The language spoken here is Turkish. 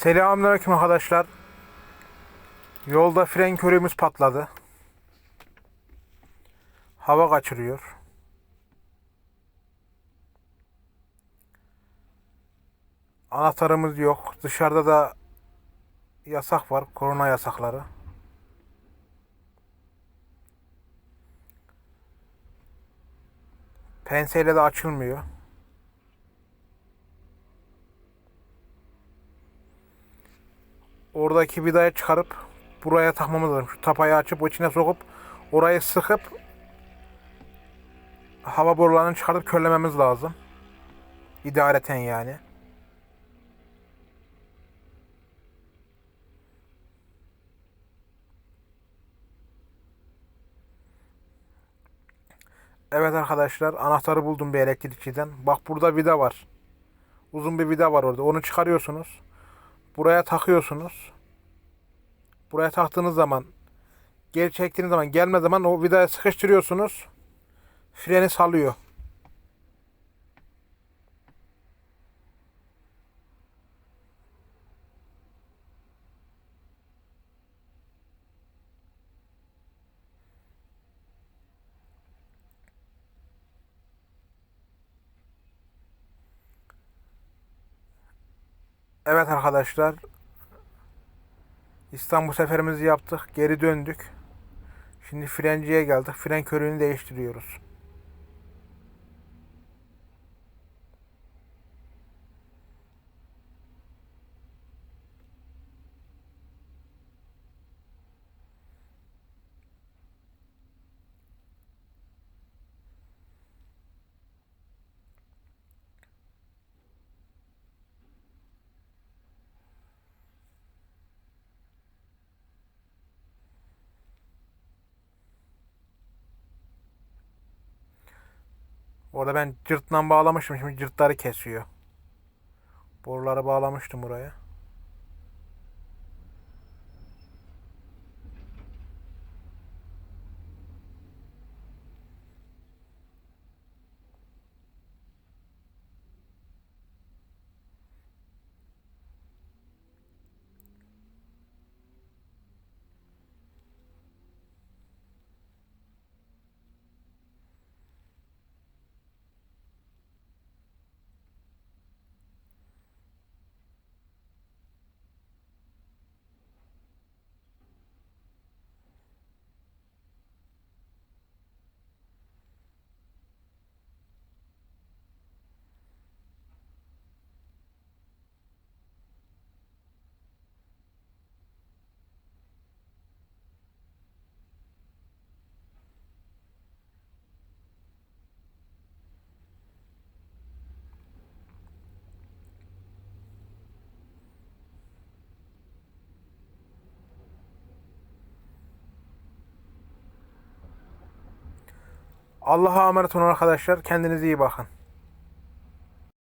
Selamünaleyküm arkadaşlar. Yolda fren körüğümüz patladı. Hava kaçırıyor. Anahtarımız yok. Dışarıda da yasak var. Korona yasakları. Penseyle de açılmıyor. Oradaki vidayı çıkarıp buraya takmamız lazım. Şu tapayı açıp içine sokup orayı sıkıp hava borularını çıkarıp körlememiz lazım. İdareten yani. Evet arkadaşlar anahtarı buldum bir elektrikçiden. Bak burada vida var. Uzun bir vida var orada. Onu çıkarıyorsunuz. Buraya takıyorsunuz. Buraya taktığınız zaman geri çektiğiniz zaman gelme zaman o vidayı sıkıştırıyorsunuz. Freni salıyor. Evet arkadaşlar. İstanbul seferimizi yaptık. Geri döndük. Şimdi frenciye geldik. Fren körüğünü değiştiriyoruz. Orada ben cırtla bağlamıştım. Şimdi cırtları kesiyor. Boruları bağlamıştım buraya. Allah'a emanet olun arkadaşlar. Kendinize iyi bakın.